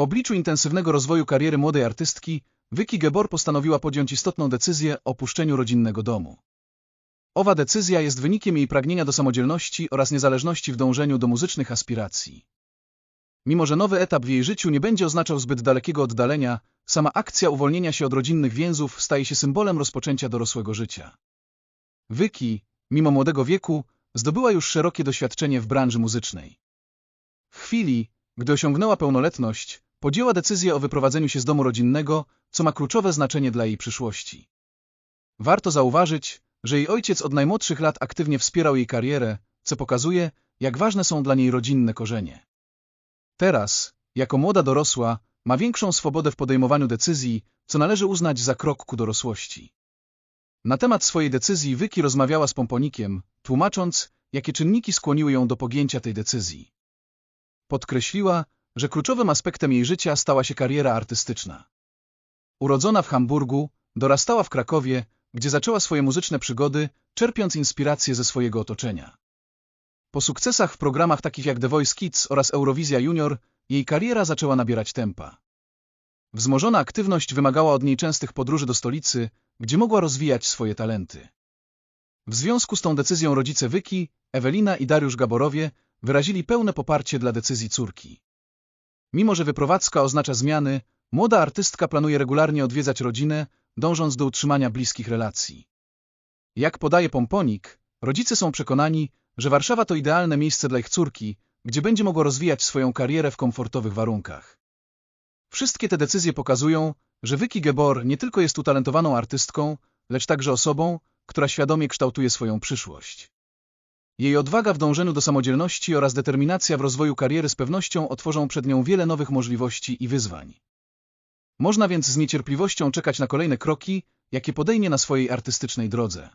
W obliczu intensywnego rozwoju kariery młodej artystki, Vicky Gebor postanowiła podjąć istotną decyzję o opuszczeniu rodzinnego domu. Owa decyzja jest wynikiem jej pragnienia do samodzielności oraz niezależności w dążeniu do muzycznych aspiracji. Mimo, że nowy etap w jej życiu nie będzie oznaczał zbyt dalekiego oddalenia, sama akcja uwolnienia się od rodzinnych więzów staje się symbolem rozpoczęcia dorosłego życia. Vicky, mimo młodego wieku, zdobyła już szerokie doświadczenie w branży muzycznej. W chwili, gdy osiągnęła pełnoletność, podjęła decyzję o wyprowadzeniu się z domu rodzinnego, co ma kluczowe znaczenie dla jej przyszłości. Warto zauważyć, że jej ojciec od najmłodszych lat aktywnie wspierał jej karierę, co pokazuje, jak ważne są dla niej rodzinne korzenie. Teraz, jako młoda dorosła, ma większą swobodę w podejmowaniu decyzji, co należy uznać za krok ku dorosłości. Na temat swojej decyzji Wyki rozmawiała z Pomponikiem, tłumacząc, jakie czynniki skłoniły ją do podjęcia tej decyzji. Podkreśliła, że kluczowym aspektem jej życia stała się kariera artystyczna. Urodzona w Hamburgu, dorastała w Krakowie, gdzie zaczęła swoje muzyczne przygody, czerpiąc inspiracje ze swojego otoczenia. Po sukcesach w programach takich jak The Voice Kids oraz Eurowizja Junior, jej kariera zaczęła nabierać tempa. Wzmożona aktywność wymagała od niej częstych podróży do stolicy, gdzie mogła rozwijać swoje talenty. W związku z tą decyzją rodzice Wyki, Ewelina i Dariusz Gaborowie wyrazili pełne poparcie dla decyzji córki. Mimo, że wyprowadzka oznacza zmiany, młoda artystka planuje regularnie odwiedzać rodzinę, dążąc do utrzymania bliskich relacji. Jak podaje Pomponik, rodzice są przekonani, że Warszawa to idealne miejsce dla ich córki, gdzie będzie mogła rozwijać swoją karierę w komfortowych warunkach. Wszystkie te decyzje pokazują, że Vicky Gebor nie tylko jest utalentowaną artystką, lecz także osobą, która świadomie kształtuje swoją przyszłość. Jej odwaga w dążeniu do samodzielności oraz determinacja w rozwoju kariery z pewnością otworzą przed nią wiele nowych możliwości i wyzwań. Można więc z niecierpliwością czekać na kolejne kroki, jakie podejmie na swojej artystycznej drodze.